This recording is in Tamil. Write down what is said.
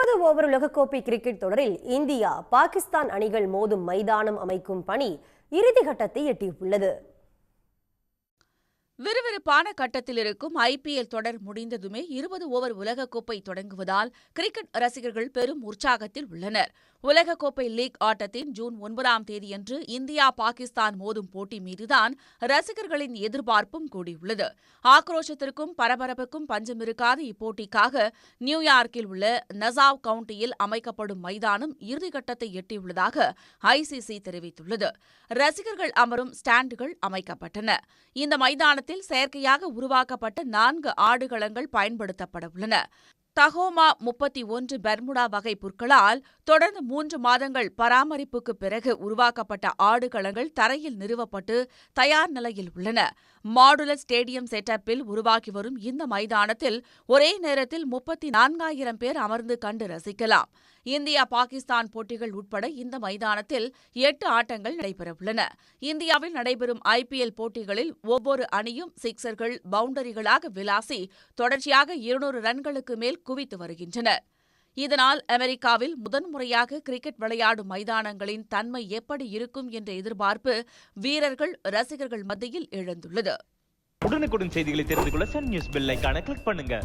இருபது ஓவர் உலகக்கோப்பை கிரிக்கெட் தொடரில் இந்தியா பாகிஸ்தான் அணிகள் மோதும் மைதானம் அமைக்கும் பணி இறுதிக்கட்டத்தை எட்டியுள்ளது. விறுவிறுப்பான கட்டத்தில் இருக்கும் ஐபிஎல் தொடர் முடிந்ததுமே இருபது ஓவர் உலகக்கோப்பை தொடங்குவதால் கிரிக்கெட் ரசிகர்கள் பெரும் உற்சாகத்தில் உள்ளனர். உலகக்கோப்பை லீக் ஆட்டத்தின் ஜூன் ஒன்பதாம் தேதியன்று இந்தியா பாகிஸ்தான் மோதும் போட்டி மீதுதான் ரசிகர்களின் எதிர்பார்ப்பும் கூடியுள்ளது. ஆக்ரோஷத்திற்கும் பரபரப்புக்கும் பஞ்சமிருக்காத இப்போட்டிக்காக நியூயார்க்கில் உள்ள நசாவ் கவுண்டியில் அமைக்கப்படும் மைதானம் இறுதிக்கட்டத்தை எட்டியுள்ளதாக ஐசிசி தெரிவித்துள்ளது. ரசிகர்கள் அமரும் ஸ்டாண்டுகள் அமைக்கப்பட்டன. இந்த மைதானத்தில் செயற்கையாக உருவாக்கப்பட்ட நான்கு ஆடுகளங்கள் பயன்படுத்தப்பட உள்ளன. தகோமா முப்பத்தி ஒன்று பெர்முடா வகை புற்களால் தொடர்ந்து மூன்று மாதங்கள் பராமரிப்புக்கு பிறகு உருவாக்கப்பட்ட ஆடுகளங்கள் தரையில் நிறுவப்பட்டு தயார் நிலையில் உள்ளன. மாடுலர் ஸ்டேடியம் செட்டப்பில் உருவாகி வரும் இந்த மைதானத்தில் ஒரே நேரத்தில் முப்பத்தி நான்காயிரம் பேர் அமர்ந்து கண்டு ரசிக்கலாம். இந்தியா பாகிஸ்தான் போட்டிகள் உட்பட இந்த மைதானத்தில் எட்டு ஆட்டங்கள் நடைபெறவுள்ளன. இந்தியாவில் நடைபெறும் ஐபிஎல் போட்டிகளில் ஒவ்வொரு அணியும் சிக்சர்கள் பவுண்டரிகளாக விளாசி தொடர்ச்சியாக இருநூறு ரன்களுக்கு மேல் குவித்து வருகின்றனர். இதனால் அமெரிக்காவில் முதன்முறையாக கிரிக்கெட் விளையாடும் மைதானங்களின் தன்மை எப்படி இருக்கும் என்ற எதிர்பார்ப்பு வீரர்கள் ரசிகர்கள் மத்தியில் எழுந்துள்ளது. உடனுக்குடன் செய்திகளை தெரிந்து கொள்ள சன் நியூஸ் பெல் கிளிக் பண்ணுங்க.